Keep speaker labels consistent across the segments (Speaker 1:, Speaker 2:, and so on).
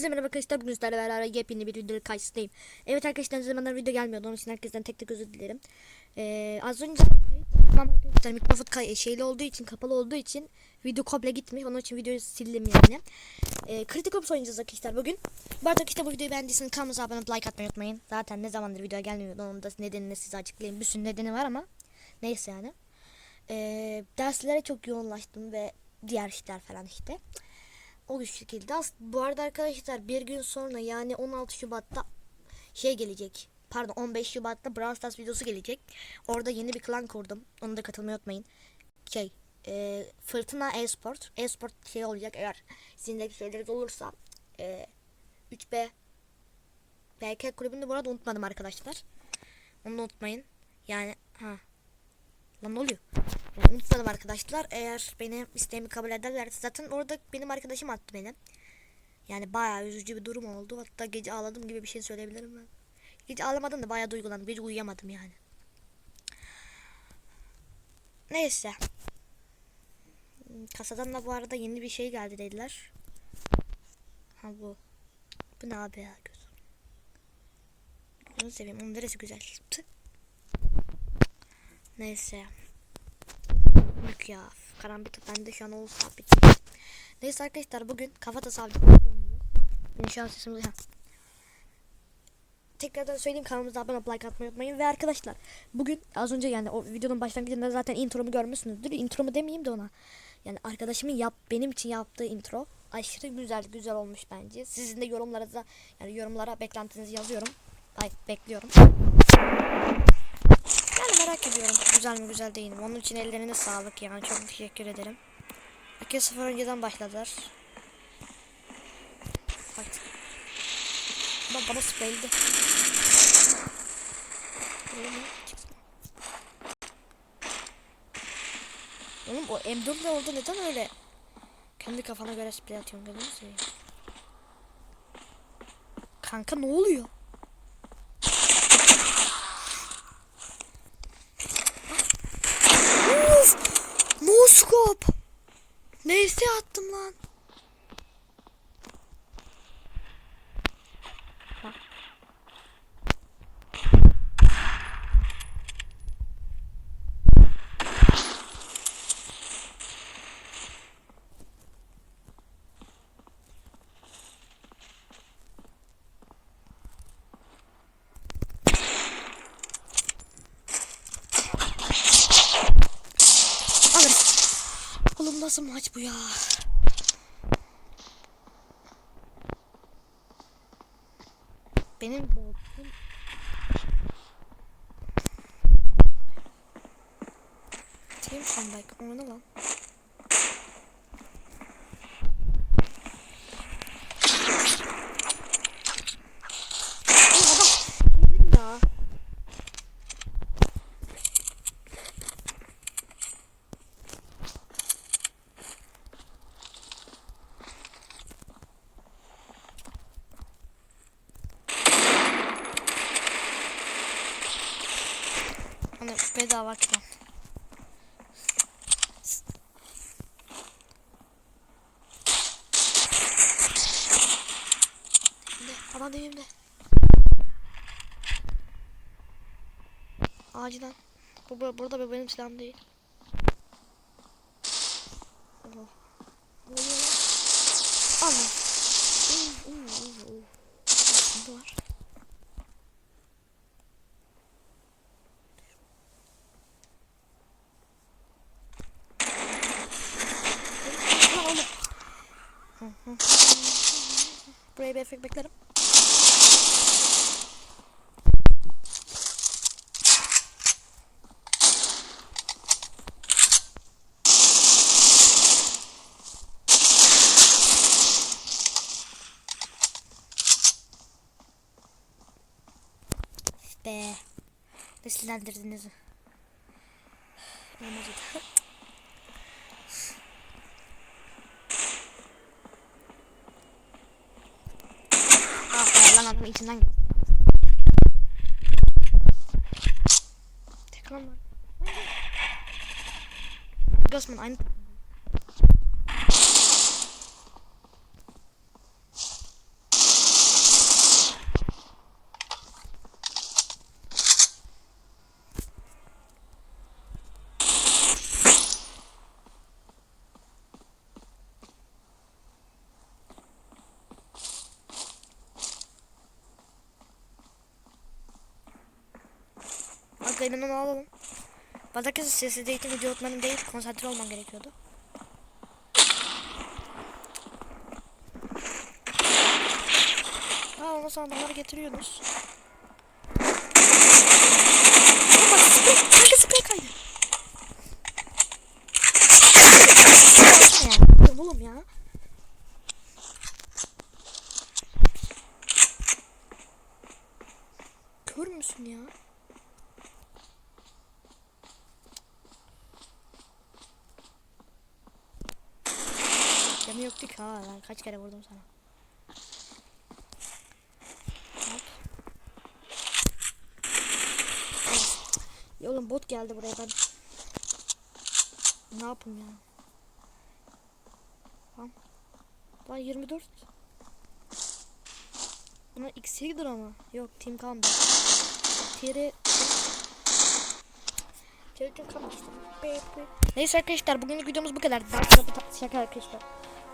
Speaker 1: Herkese merhaba arkadaşlar. Bugün sizlerle beraber yepyeni bir videonun karşısındayım. Evet arkadaşlar zamanlar video gelmiyordu. Onun için herkesten tek tek özür dilerim. Ee, az önce arkadaşlar mikrofon kay- şeyli olduğu için kapalı olduğu için video komple gitmiş. Onun için videoyu sildim yani. Ee, kritik ops oynayacağız arkadaşlar bugün. Bu arada arkadaşlar bu videoyu beğendiyseniz kanalımıza abone olup like atmayı unutmayın. Zaten ne zamandır video gelmiyordu. Onun da nedenini size açıklayayım. Bir sürü nedeni var ama neyse yani. Ee, derslere çok yoğunlaştım ve diğer işler falan işte. O şekilde. Bu arada arkadaşlar bir gün sonra yani 16 Şubat'ta şey gelecek. Pardon 15 Şubat'ta Brawl Stars videosu gelecek. Orada yeni bir klan kurdum. Onu da katılmayı unutmayın. Şey e, Fırtına Esport. Esport şey olacak eğer sizin de şeyleriniz olursa e, 3B BK kulübünü bu arada unutmadım arkadaşlar. Onu da unutmayın. Yani ha. Lan ne oluyor? Unutmadım arkadaşlar. Eğer benim isteğimi kabul ederlerse zaten orada benim arkadaşım attı beni. Yani bayağı üzücü bir durum oldu. Hatta gece ağladım gibi bir şey söyleyebilirim ben. Gece ağlamadım da bayağı duygulandım. Gece uyuyamadım yani. Neyse. Kasadan da bu arada yeni bir şey geldi dediler. Ha bu. Bu ne abi ya gözüm. Onu seveyim. Onun neresi güzel. Neyse. Yok ya. Karambit bende şu an olsa sabit. Neyse arkadaşlar bugün kafa sabit. Benim şu an sesim duyuyor. Tekrardan söyleyeyim kanalımıza abone olup like atmayı unutmayın. Ve arkadaşlar bugün az önce yani o videonun başlangıcında zaten intromu görmüşsünüzdür. Intromu demeyeyim de ona. Yani arkadaşımın yap benim için yaptığı intro aşırı güzel güzel olmuş bence. Sizin de yorumlarınıza yani yorumlara beklentinizi yazıyorum. Ay bekliyorum. Yani merak ediyorum güzel mi güzel değil mi? Onun için ellerine sağlık yani çok teşekkür ederim. 2-0 önceden başladılar. Bak. Bak bana? Çıksın. Oğlum o M4 ne oldu neden öyle? Kendi kafana göre sprey atıyorsun gözünü seveyim. Kanka ne oluyor? Uf! No scope. Neyse attım lan. Alırız. Oğlum nasıl maç bu ya? Benim boltum Team comeback oyna lan. Oğlum adam ya. Hani bedava açmam. Şimdi adam dibimde. Acilen. Bu, bu burada bu benim silahım değil. Oh. Ne oluyor lan? Ana. Uh, uh, uh, uh. Sıkıntı var. Buraya bir efekt beklerim. Be. Ne silendirdiniz. Olmadı. Ah be lan adamın içinden geçti. Tekrar var. Gosman aynı. Artık elimden alalım. Batakası sesi eğitim video öğretmenim değil. Konsantre olmam gerekiyordu. Aa onu sandalar getiriyordunuz. Kaç kere vurdum sana. Ya oğlum bot geldi buraya ben. Ne yapayım ya? Tamam. Lan 24. Buna X'dir ama. Yok Team Combat. Tiri Çocuk kalmak işte. Neyse arkadaşlar bugünlük videomuz bu kadar. Daha sonra şaka arkadaşlar.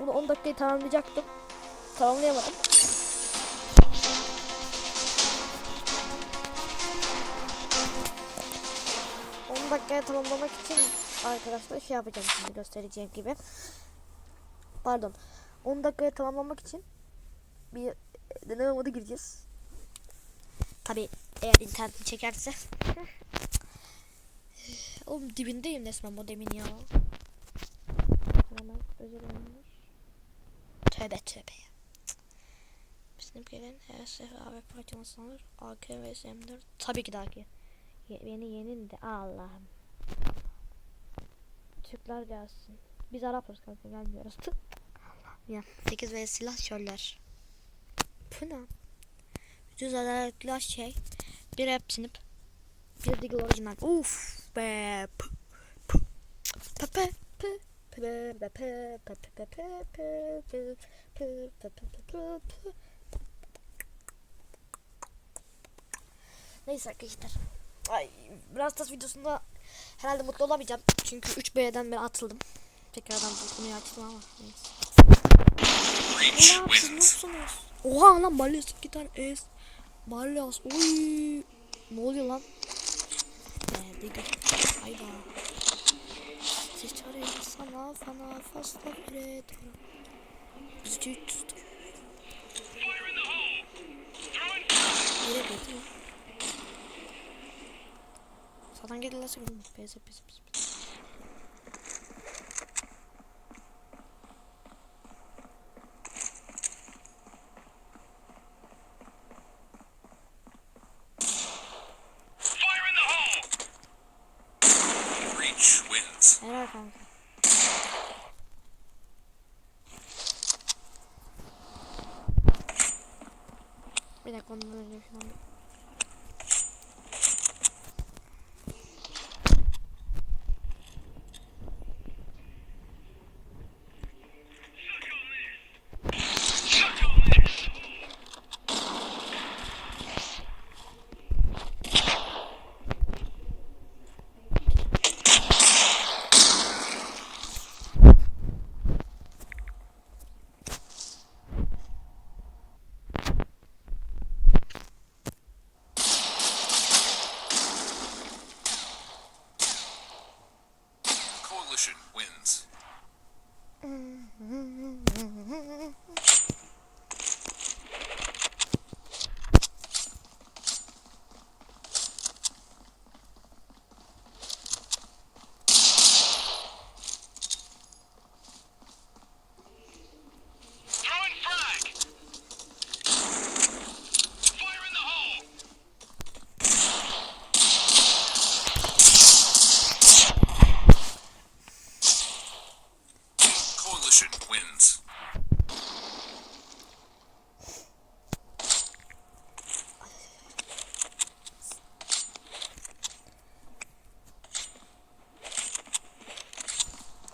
Speaker 1: Bunu 10 dakikayı tamamlayacaktım. Tamamlayamadım. Dakikaya tamamlamak için arkadaşlar şey yapacağım şimdi göstereceğim gibi. Pardon. 10 dakikaya tamamlamak için bir deneme modu gireceğiz. Tabi eğer internetin çekerse. Oğlum dibindeyim resmen modemin ya. Hemen özel olmuş. Tövbe tövbe ya. Bizim gelen her sefer AWP parçaması alır. AK ve SM4. Tabii ki de AK. Ye, beni yenin de Allah'ım. Türkler gelsin. Biz Arapız kanka gelmiyoruz. ya 8 ve silah şöller. Bu ne? Düz adaletli şey. Bir rap snip. Bir digil orijinal. Uf be. P p p p p Neyse arkadaşlar. Ay, biraz tas videosunda herhalde mutlu olamayacağım. Çünkü 3B'den beri atıldım. Tekrardan bu konuyu açtım ama neyse.
Speaker 2: Ne
Speaker 1: yapıyorsunuz? Oha lan balyas iki tane es. Balyas. Uy. Ne oluyor lan? Ee, Hayda. Al sana saçlar üretiyorum. Küçük tuttum. Nereye gidiyor? Sana. Pes pes pes pes. Bir dakika ondan önce şuna bir...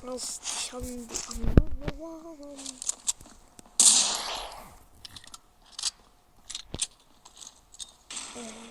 Speaker 1: Nasıl şimdi anlamam.
Speaker 2: Tossing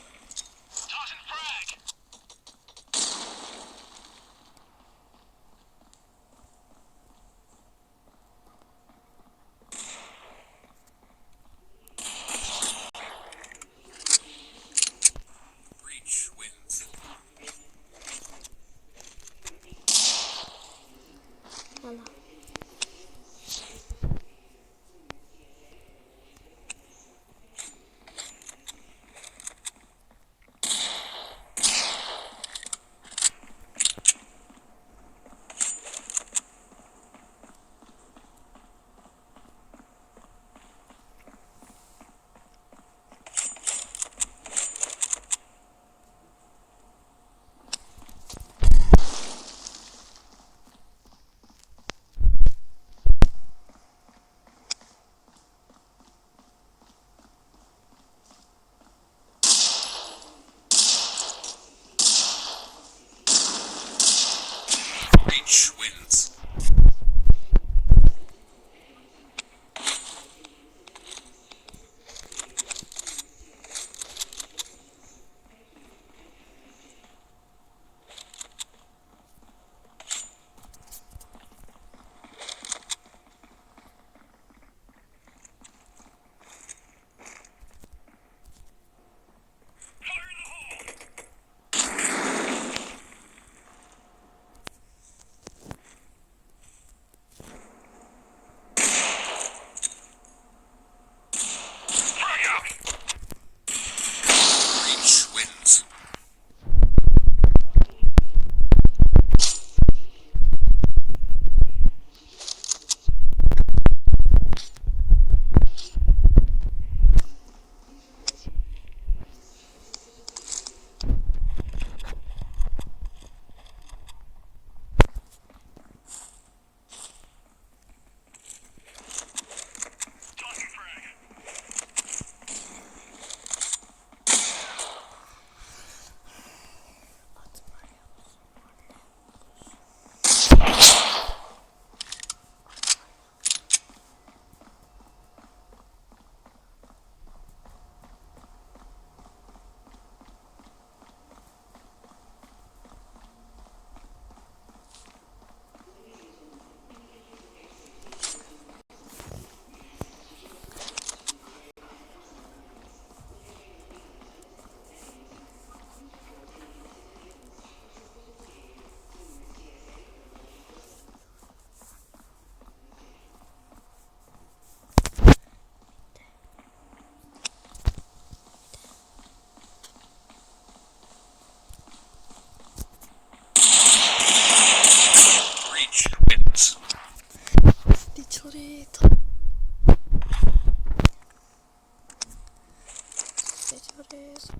Speaker 2: of
Speaker 1: this.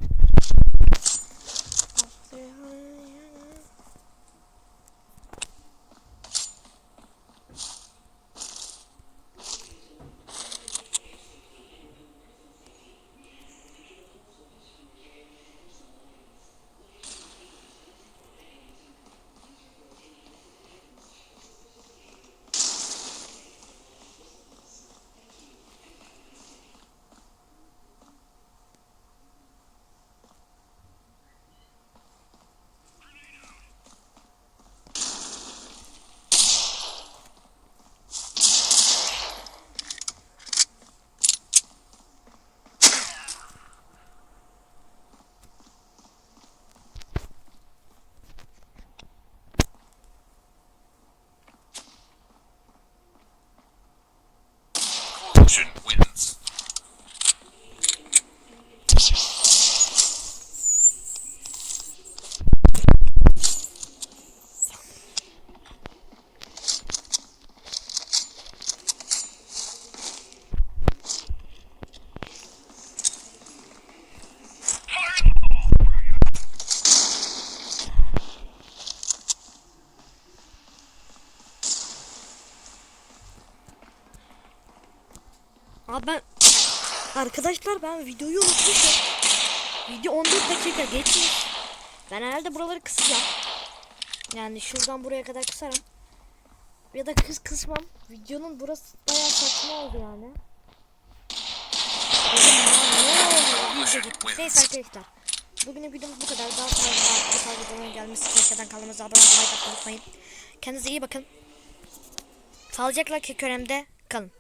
Speaker 1: Ben arkadaşlar ben videoyu unutmuşum. Video 14 dakika geçmiş. Ben herhalde buraları kısacağım. Yani şuradan buraya kadar kısarım. Ya da kıs kısmam. Videonun burası bayağı saçma oldu yani. Neyse arkadaşlar. Bugünün videomuz bu kadar. Daha fazla bu tarz videoların gelmesi için aşağıdan kanalımıza abone olmayı unutmayın. Kendinize iyi bakın. Sağlıcakla Kekören'de kalın.